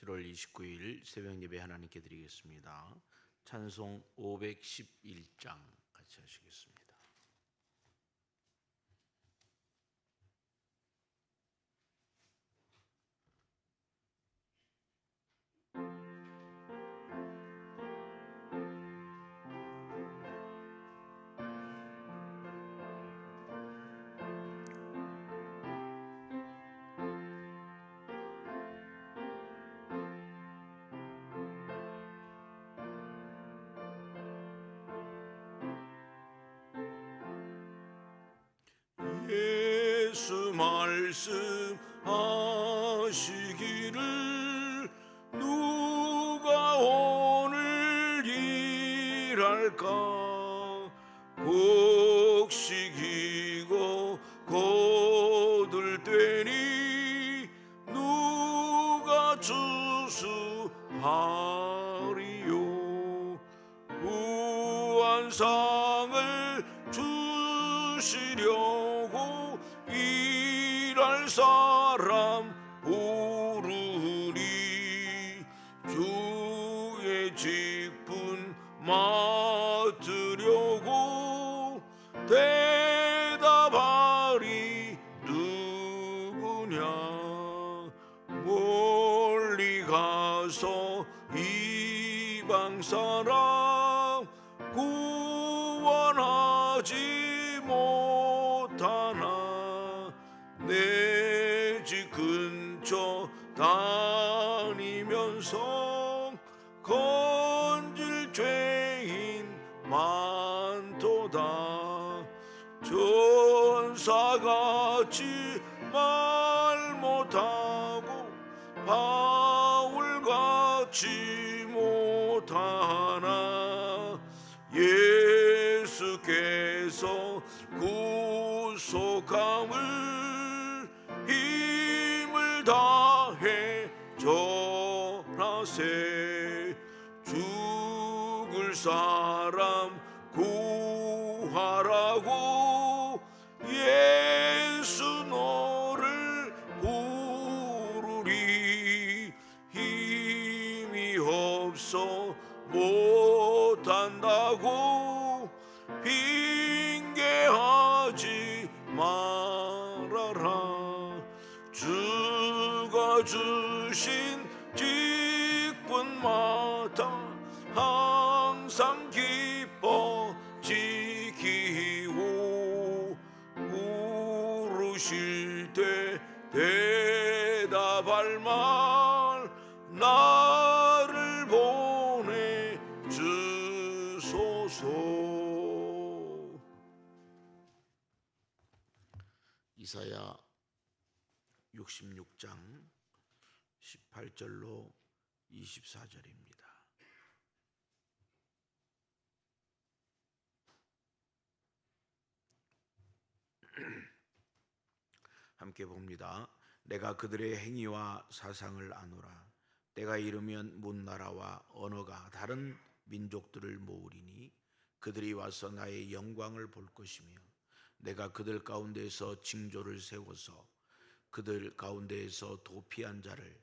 7월 29일 새벽 예배 하나님께 드리겠습니다. 찬송 511장 같이 하시겠습니다. 일할 내 집 근처 다 못한다고 핑계하지 말아라. 주가 주신 직분마 18절로 24절입니다. 함께 봅니다. 내가 그들의 행위와 사상을 아노라. 때가 이르면 문나라와 언어가 다른 민족들을 모으리니 그들이 와서 나의 영광을 볼 것이며 내가 그들 가운데서 징조를 세워서 그들 가운데에서 도피한 자를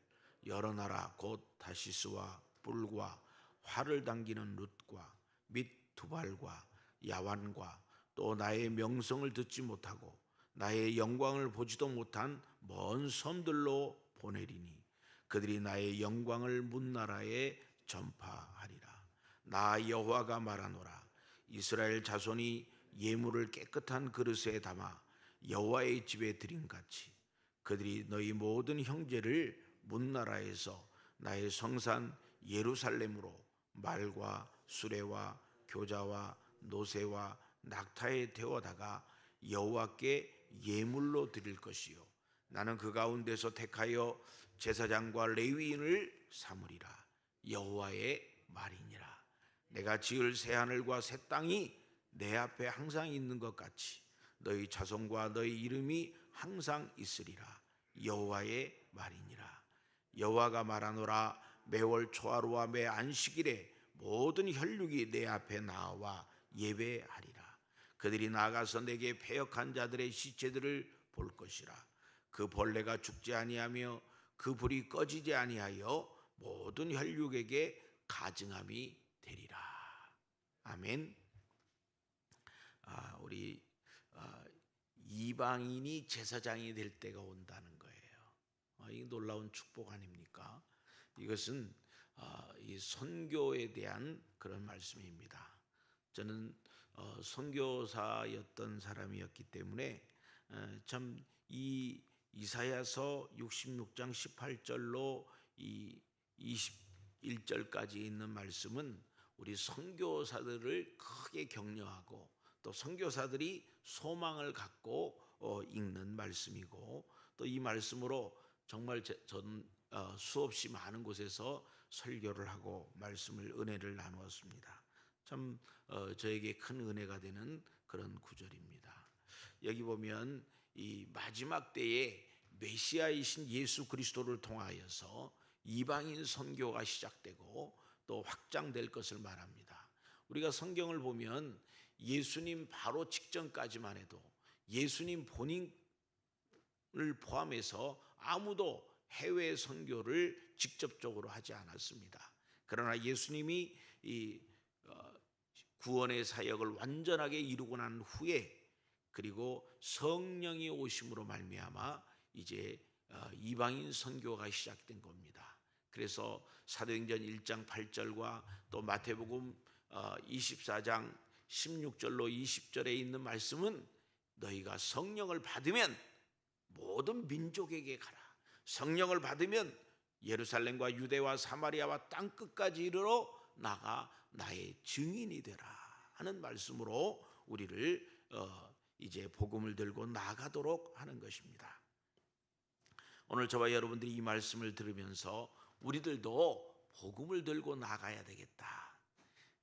여러 나라. 곧 다시스와 뿔과 활을 당기는 룻과 및 두발과 야완과 또 나의 명성을 듣지 못하고 나의 영광을 보지도 못한 먼 섬들로 보내리니 그들이 나의 영광을 문나라에 전파하리라. 나 여호와가 말하노라. 이스라엘 자손이 예물을 깨끗한 그릇에 담아 여호와의 집에 드린 같이 그들이 너희 모든 형제를 문나라에서 나의 성산 예루살렘으로 말과 수레와 교자와 노새와 낙타에 태워다가 여호와께 예물로 드릴 것이요. 나는 그 가운데서 택하여 제사장과 레위인을 삼으리라. 여호와의 말이니라. 내가 지을 새 하늘과 새 땅이 내 앞에 항상 있는 것 같이 너희 자손과 너희 이름이 항상 있으리라. 여호와의 말이니라 여호와가 말하노라 매월 초하루와 매 안식일에 모든 혈육이 내 앞에 나와 예배하리라 그들이 나가서 내게 패역한 자들의 시체들을 볼 것이라 그 벌레가 죽지 아니하며 그 불이 꺼지지 아니하여 모든 혈육에게 가증함이 되리라. 아멘. 아, 우리 아, 이방인이 제사장이 될 때가 온다는 이 놀라운 축복 아닙니까? 이것은 아, 이 선교에 대한 그런 말씀입니다. 저는 어, 선교사였던 사람이었기 때문에 어, 참이 이사야서 66장 18절로 이 21절까지 있는 말씀은 우리 선교사들을 크게 격려하고 또 선교사들이 소망을 갖고 어, 읽는 말씀이고 또 이 말씀으로 정말 제- 전 어, 수없이 많은 곳에서 설교를 하고 말씀을 은혜를 나누었습니다. 참 어, 저에게 큰 은혜가 되는 그런 구절입니다. 여기 보면 이 마지막 때에 메시아이신 예수 그리스도를 통하여서 이방인 선교가 시작되고 또 확장될 것을 말합니다. 우리가 성경을 보면 예수님 바로 직전까지만 해도 예수님 본인을 포함해서 아무도 해외 선교를 직접적으로 하지 않았습니다. 그러나 예수님이 이 어, 구원의 사역을 완전하게 이루고 난 후에 그리고 성령이 오심으로 말미암아 이제 어, 이방인 선교가 시작된 겁니다. 그래서 사도행전 1장 8절과 또 마태복음 24장 16절로 20절에 있는 말씀은 너희가 성령을 받으면 모든 민족에게 가라. 성령을 받으면 예루살렘과 유대와 사마리아와 땅 끝까지 이르러 나가 나의 증인이 되라 하는 말씀으로 우리를 어, 이제 복음을 들고 나가도록 하는 것입니다. 오늘 저와 여러분들이 이 말씀을 들으면서 우리들도 복음을 들고 나가야 되겠다.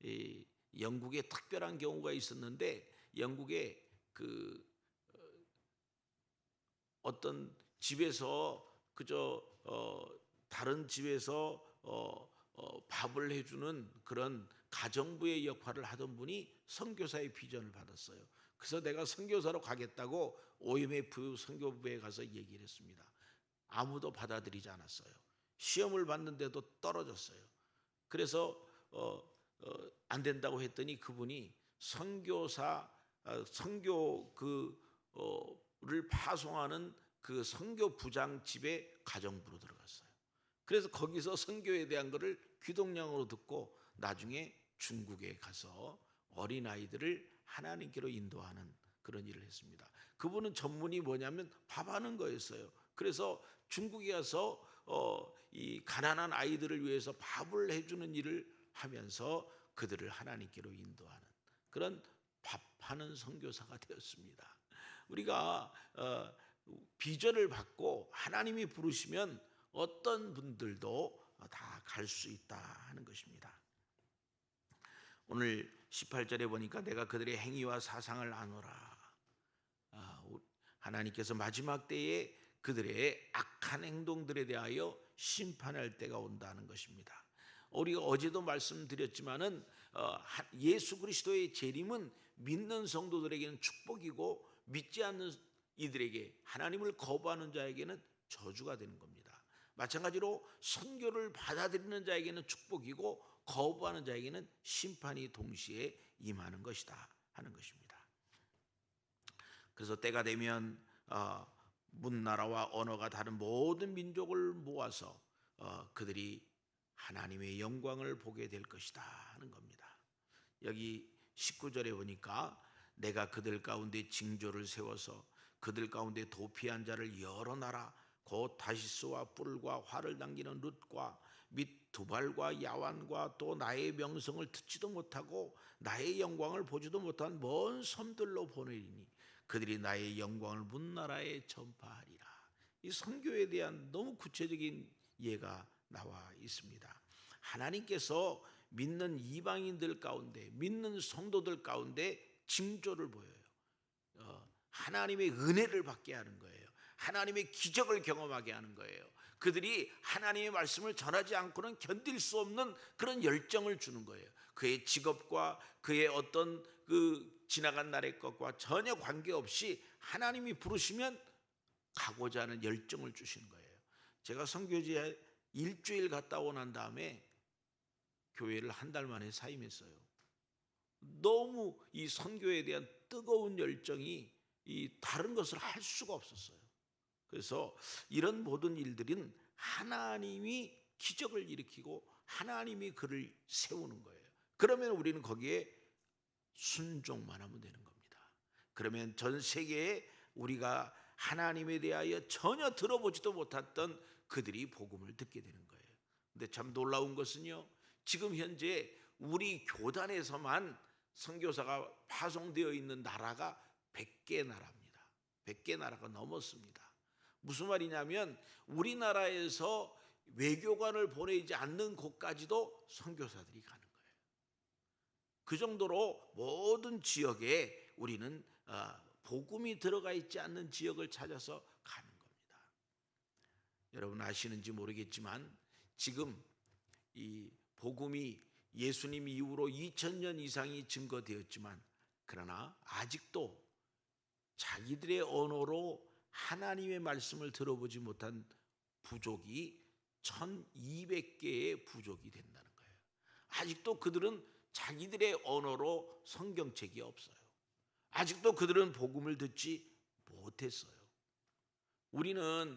이 영국에 특별한 경우가 있었는데 영국에 그 어, 어떤 집에서 그저 어, 다른 집에서 어, 어, 밥을 해주는 그런 가정부의 역할을 하던 분이 선교사의 비전을 받았어요. 그래서 내가 선교사로 가겠다고 OMF 선교부에 가서 얘기를 했습니다. 아무도 받아들이지 않았어요. 시험을 봤는데도 떨어졌어요. 그래서 어, 어, 안 된다고 했더니 그분이 선교사 어, 선교 그 를 파송하는 그 선교 부장 집에 가정부로 들어갔어요. 그래서 거기서 선교에 대한 것을 귀동냥으로 듣고 나중에 중국에 가서 어린 아이들을 하나님께로 인도하는 그런 일을 했습니다. 그분은 전문이 뭐냐면 밥하는 거였어요. 그래서 중국에 가서 어, 이 가난한 아이들을 위해서 밥을 해주는 일을 하면서 그들을 하나님께로 인도하는 그런 밥하는 선교사가 되었습니다. 우리가 어, 비전을 받고 하나님이 부르시면 어떤 분들도 다 갈 수 있다 하는 것입니다. 오늘 18절에 보니까 내가 그들의 행위와 사상을 아노라. 아, 우- 하나님께서 마지막 때에 그들의 악한 행동들에 대하여 심판할 때가 온다는 것입니다. 우리가 어제도 말씀드렸지만은 어, 하- 예수 그리스도의 재림은 믿는 성도들에게는 축복이고 믿지 않는 이들에게 하나님을 거부하는 자에게는 저주가 되는 겁니다. 마찬가지로 선교를 받아들이는 자에게는 축복이고 거부하는 자에게는 심판이 동시에 임하는 것이다 하는 것입니다. 그래서 때가 되면 어, 문나라와 언어가 다른 모든 민족을 모아서 어, 그들이 하나님의 영광을 보게 될 것이다 하는 겁니다. 여기 19절에 보니까 내가 그들 가운데 징조를 세워서 그들 가운데 도피한 자를 여러 나라 곧 다시스와 뿔과 활을 당기는 룻과 및 두발과 야완과 또 나의 명성을 듣지도 못하고 나의 영광을 보지도 못한 먼 섬들로 보내리니 그들이 나의 영광을 문 나라에 전파하리라. 이 선교에 대한 너무 구체적인 예가 나와 있습니다. 하나님께서 믿는 이방인들 가운데 믿는 성도들 가운데 징조를 보여요. 어, 하나님의 은혜를 받게 하는 거예요. 하나님의 기적을 경험하게 하는 거예요. 그들이 하나님의 말씀을 전하지 않고는 견딜 수 없는 그런 열정을 주는 거예요. 그의 직업과 그의 어떤 그 지나간 날의 것과 전혀 관계없이 하나님이 부르시면 가고자 하는 열정을 주시는 거예요. 제가 선교지에 일주일 갔다 오고 난 다음에 교회를 한 달 만에 사임했어요. 너무 이 선교에 대한 뜨거운 열정이 이 다른 것을 할 수가 없었어요. 그래서 이런 모든 일들은 하나님이 기적을 일으키고 하나님이 그를 세우는 거예요. 그러면 우리는 거기에 순종만 하면 되는 겁니다. 그러면 전 세계에 우리가 하나님에 대하여 전혀 들어보지도 못했던 그들이 복음을 듣게 되는 거예요. 근데 참 놀라운 것은요. 지금 현재 우리 교단에서만 선교사가 파송되어 있는 나라가 100개 나라입니다. 100개 나라가 넘었습니다. 무슨 말이냐면 우리나라에서 외교관을 보내지 않는 곳까지도 선교사들이 가는 거예요. 그 정도로 모든 지역에 우리는 어, 복음이 들어가 있지 않는 지역을 찾아서 가는 겁니다. 여러분 아시는지 모르겠지만 지금 이 복음이 예수님 이후로 2000년 이상이 증거되었지만 그러나 아직도 자기들의 언어로 하나님의 말씀을 들어보지 못한 부족이 1200개의 부족이 된다는 거예요. 아직도 그들은 자기들의 언어로 성경책이 없어요. 아직도 그들은 복음을 듣지 못했어요. 우리는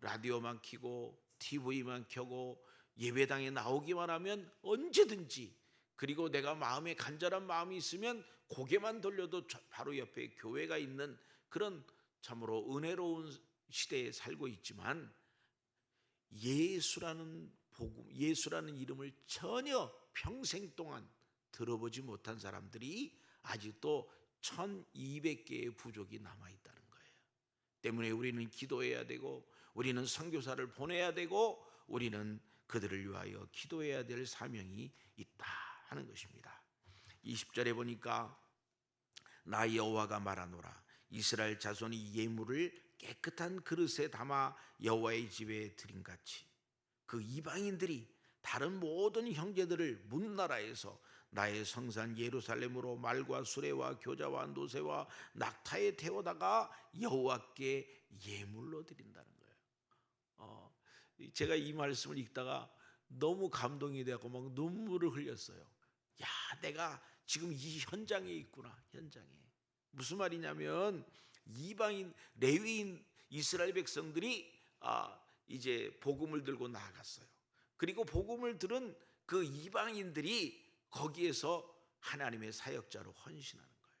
라디오만 켜고 TV만 켜고 예배당에 나오기만 하면 언제든지 그리고 내가 마음에 간절한 마음이 있으면 고개만 돌려도 저- 바로 옆에 교회가 있는 그런 참으로 은혜로운 시대에 살고 있지만 예수라는 복음, 예수라는 이름을 전혀 평생 동안 들어보지 못한 사람들이 아직도 1200개의 부족이 남아 있다는 거예요. 때문에 우리는 기도해야 되고 우리는 선교사를 보내야 되고 우리는 그들을 위하여 기도해야 될 사명이 있다 하는 것입니다. 20절에 보니까 나 여호와가 말하노라 이스라엘 자손이 예물을 깨끗한 그릇에 담아 여호와의 집에 드린 같이 그 이방인들이 다른 모든 형제들을 문 나라에서 나의 성산 예루살렘으로 말과 수레와 교자와 노새와 낙타에 태워다가 여호와께 예물로 드린다는. 어, 제가 이 말씀을 읽다가 너무 감동이 되고 막 눈물을 흘렸어요. 야, 내가 지금 이 현장에 있구나. 현장에. 무슨 말이냐면 이방인 레위인 이스라엘 백성들이 아, 이제 복음을 들고 나아갔어요. 그리고 복음을 들은 그 이방인들이 거기에서 하나님의 사역자로 헌신하는 거예요.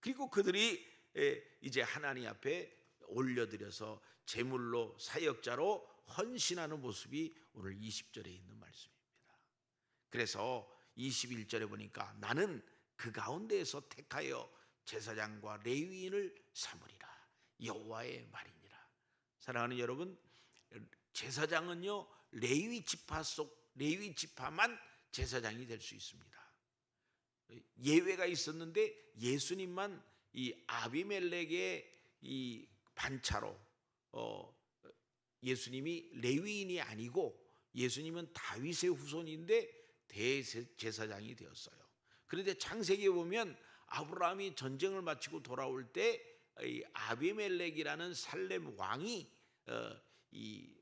그리고 그들이 에, 이제 하나님 앞에 올려드려서 제물로 사역자로 헌신하는 모습이 오늘 20절에 있는 말씀입니다. 그래서 21절에 보니까 나는 그 가운데에서 택하여 제사장과 레위인을 삼으리라 여호와의 말이니라. 사랑하는 여러분, 제사장은요 레위 지파 속 레위 지파만 제사장이 될 수 있습니다. 예외가 있었는데 예수님만 이 아비멜렉의 이 반차로 어 예수님이 레위인이 아니고 예수님은 다윗의 후손인데 대제사장이 되었어요. 그런데 창세기에 보면 아브라함이 전쟁을 마치고 돌아올 때이 아비멜렉이라는 살렘 왕이 어, 이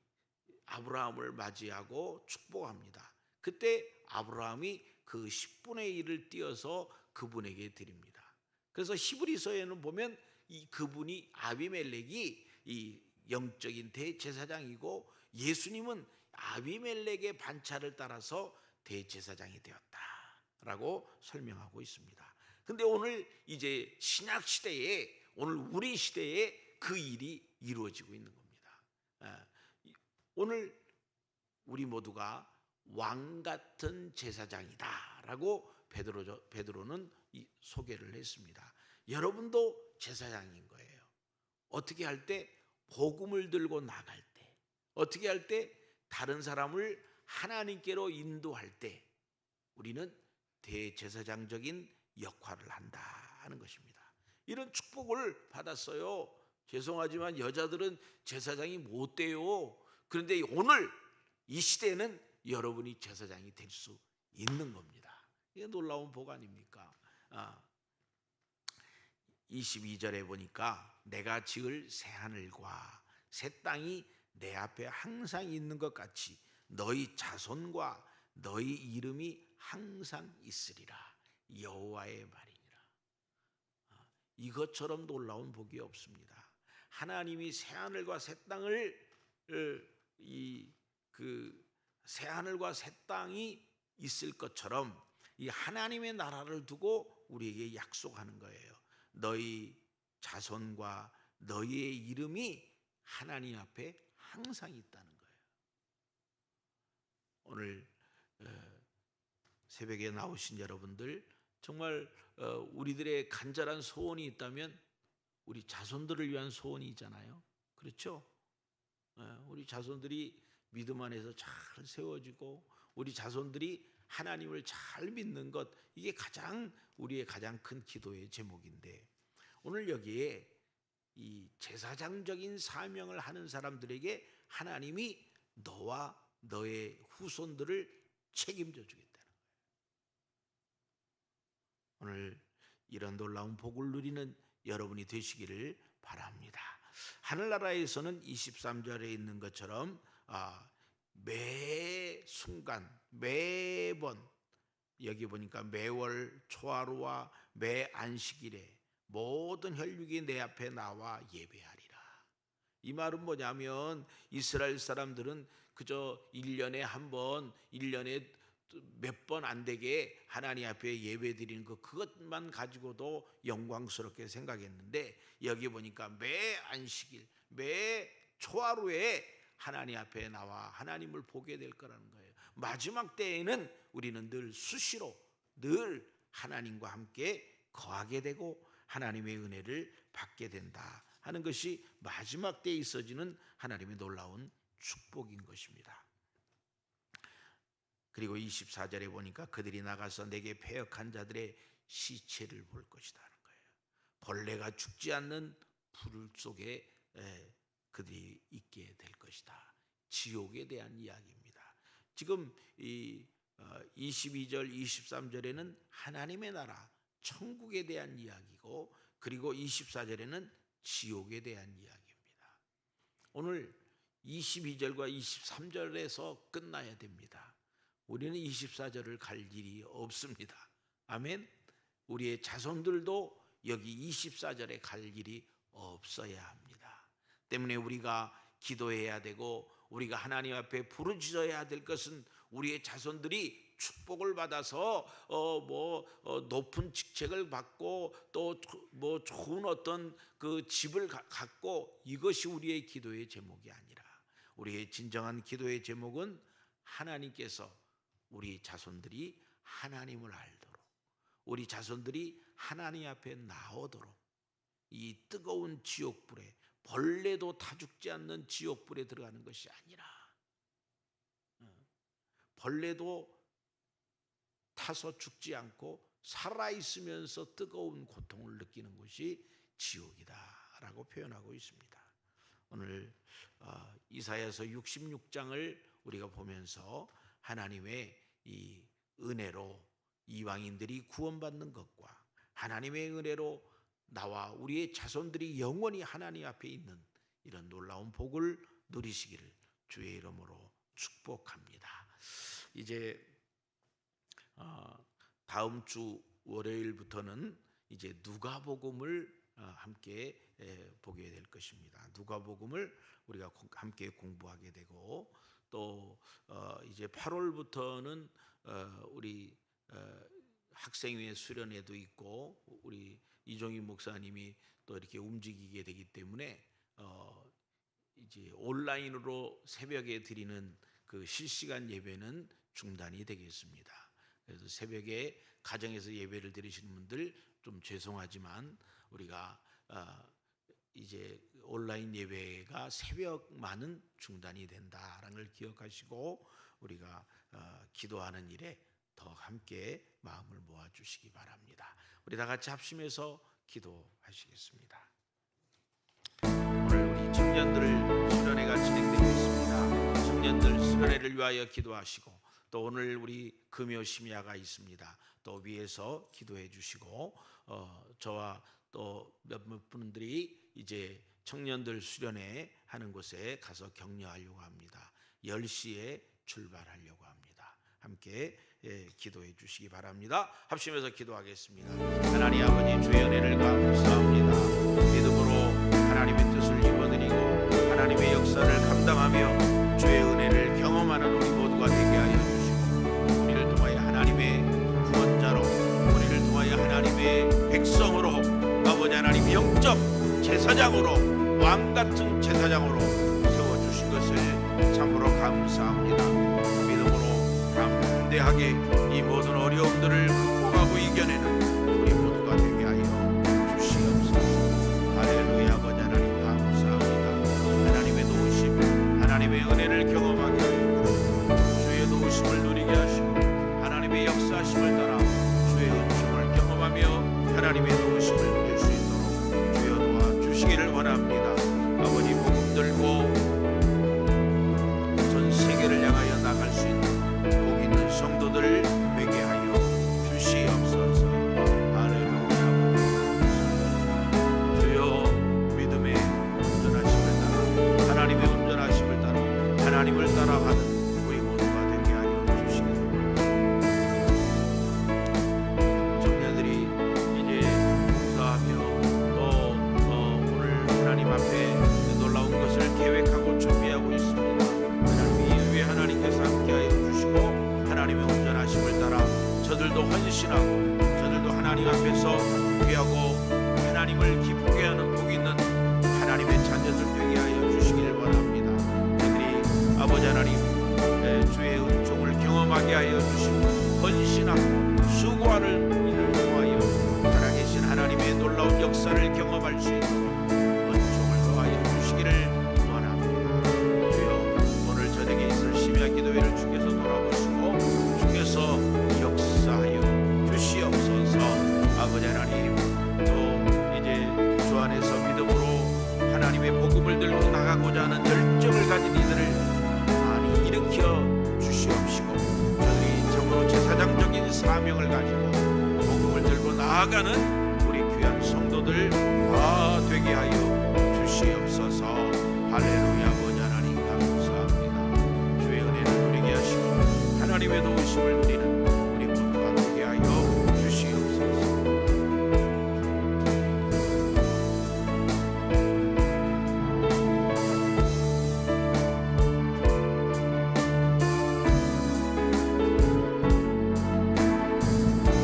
아브라함을 맞이하고 축복합니다. 그때 아브라함이 그 10분의 1을 띄어서 그분에게 드립니다. 그래서 히브리서에는 보면 이 그분이 아비멜렉이 이 영적인 대제사장이고 예수님은 아비멜렉의 반차를 따라서 대제사장이 되었다라고 설명하고 있습니다. 근데 오늘 이제 신약 시대에 오늘 우리 시대에 그 일이 이루어지고 있는 겁니다. 아, 오늘 우리 모두가 왕 같은 제사장이다라고 베드로 베드로는 이 소개를 했습니다. 여러분도 제사장인 거예요. 어떻게 할 때 복음을 들고 나갈 때, 어떻게 할 때 다른 사람을 하나님께로 인도할 때 우리는 대제사장적인 역할을 한다 하는 것입니다. 이런 축복을 받았어요. 죄송하지만 여자들은 제사장이 못 돼요. 그런데 오늘 이 시대에는 여러분이 제사장이 될 수 있는 겁니다. 이게 놀라운 복 아닙니까? 아, 22절에 보니까 내가 지을 새 하늘과 새 땅이 내 앞에 항상 있는 것 같이 너희 자손과 너희 이름이 항상 있으리라 여호와의 말이니라. 아, 이것처럼 놀라운 복이 없습니다. 하나님이 새 하늘과 새 땅을 이그 새 하늘과 새 땅이 있을 것처럼 이 하나님의 나라를 두고 우리에게 약속하는 거예요. 너희 자손과 너희의 이름이 하나님 앞에 항상 있다는 거예요. 오늘 어, 새벽에 나오신 여러분들 정말 어, 우리들의 간절한 소원이 있다면 우리 자손들을 위한 소원이 있잖아요. 그렇죠? 어, 우리 자손들이 믿음 안에서 잘 세워지고 우리 자손들이 하나님을 잘 믿는 것 이게 가장 우리의 가장 큰 기도의 제목인데 오늘 여기에 이 제사장적인 사명을 하는 사람들에게 하나님이 너와 너의 후손들을 책임져 주겠다는 거예요. 오늘 이런 놀라운 복을 누리는 여러분이 되시기를 바랍니다. 하늘나라에서는 23절에 있는 것처럼 아, 매 순간 매번 여기 보니까 매월 초하루와 매 안식일에 모든 혈육이 내 앞에 나와 예배하리라. 이 말은 뭐냐면 이스라엘 사람들은 그저 1년에 한 번, 1년에 몇 번 안 되게 하나님 앞에 예배 드리는 것 그것만 가지고도 영광스럽게 생각했는데 여기 보니까 매 안식일, 매 초하루에 하나님 앞에 나와 하나님을 보게 될 거라는 거예요. 마지막 때에는 우리는 늘 수시로 늘 하나님과 함께 거하게 되고 하나님의 은혜를 받게 된다 하는 것이 마지막 때에 있어지는 하나님의 놀라운 축복인 것입니다. 그리고 24절에 보니까 그들이 나가서 내게 패역한 자들의 시체를 볼 것이다 하는 거예요. 벌레가 죽지 않는 불 속에 그들이 있게 될 것이다. 지옥에 대한 이야기입니다. 지금 이 22절, 23절에는 하나님의 나라, 천국에 대한 이야기고 그리고 24절에는 지옥에 대한 이야기입니다. 오늘 22절과 23절에서 끝나야 됩니다. 우리는 24절을 갈 일이 없습니다. 아멘. 우리의 자손들도 여기 24절에 갈 일이 없어야 합니다. 때문에 우리가 기도해야 되고 우리가 하나님 앞에 부르짖어야 될 것은 우리의 자손들이 축복을 받아서 어뭐 어, 높은 직책을 받고 또 뭐 좋은 어떤 그 집을 가, 갖고 이것이 우리의 기도의 제목이 아니라 우리의 진정한 기도의 제목은 하나님께서 우리 자손들이 하나님을 알도록 우리 자손들이 하나님 앞에 나오도록 이 뜨거운 지옥불에 벌레도 타 죽지 않는 지옥불에 들어가는 것이 아니라 어, 벌레도 타서 죽지 않고 살아 있으면서 뜨거운 고통을 느끼는 것이 지옥이다라고 표현하고 있습니다. 오늘 어, 이사야서 66장을 우리가 보면서 하나님의 이 은혜로 이방인들이 구원받는 것과 하나님의 은혜로 나와 우리의 자손들이 영원히 하나님 앞에 있는 이런 놀라운 복을 누리시기를 주의 이름으로 축복합니다. 이제 어, 다음 주 월요일부터는 이제 누가복음을 어, 함께 보게 될 것입니다. 누가복음을 우리가 함께 공부하게 되고 또 어, 이제 8월부터는 우리 학생회 수련회도 있고 우리 이종희 목사님이 또 이렇게 움직이게 되기 때문에 어 이제 온라인으로 새벽에 드리는 그 실시간 예배는 중단이 되겠습니다. 그래서 새벽에 가정에서 예배를 드리시는 분들 좀 죄송하지만 우리가 어 이제 온라인 예배가 새벽만은 중단이 된다라는 걸 기억하시고 우리가 어 기도하는 일에 더 함께 마음을 모아 주시기 바랍니다. 우리 다 같이 합심해서 기도하시겠습니다. 오늘 우리 청년들 수련회가 진행되고 있습니다. 청년들 수련회를 위하여 기도하시고 또 오늘 우리 금요 심야가 있습니다. 또 위에서 기도해 주시고 어, 저와 또 몇몇 분들이 이제 청년들 수련회 하는 곳에 가서 격려하려고 합니다. 10시에 출발하려고 합니다. 함께 예, 기도해 주시기 바랍니다. 합심해서 기도하겠습니다. 하나님 아버지 주의 은혜를 감사합니다. 믿음으로 하나님의 뜻을 입어드리고 하나님의 역사를 감당하며 영적 제사장으로 왕 같은 제사장으로 세워 주신 것을 참으로 감사합니다. 믿음으로 담대하게 이 모든 어려움들을 극복하고 이겨내는 우리 모두가 되게 하여 주시옵소서. 할렐루야 아버지 하나님 감사합니다. 하나님의 도우심, 하나님의 은혜를 경험하게 하여 주의 도우심을 누리게 하시고 하나님의 역사심을 따라 주의 은총을 경험하며 하나님의 도우심을 나갈 수 있는 복 있는 성도들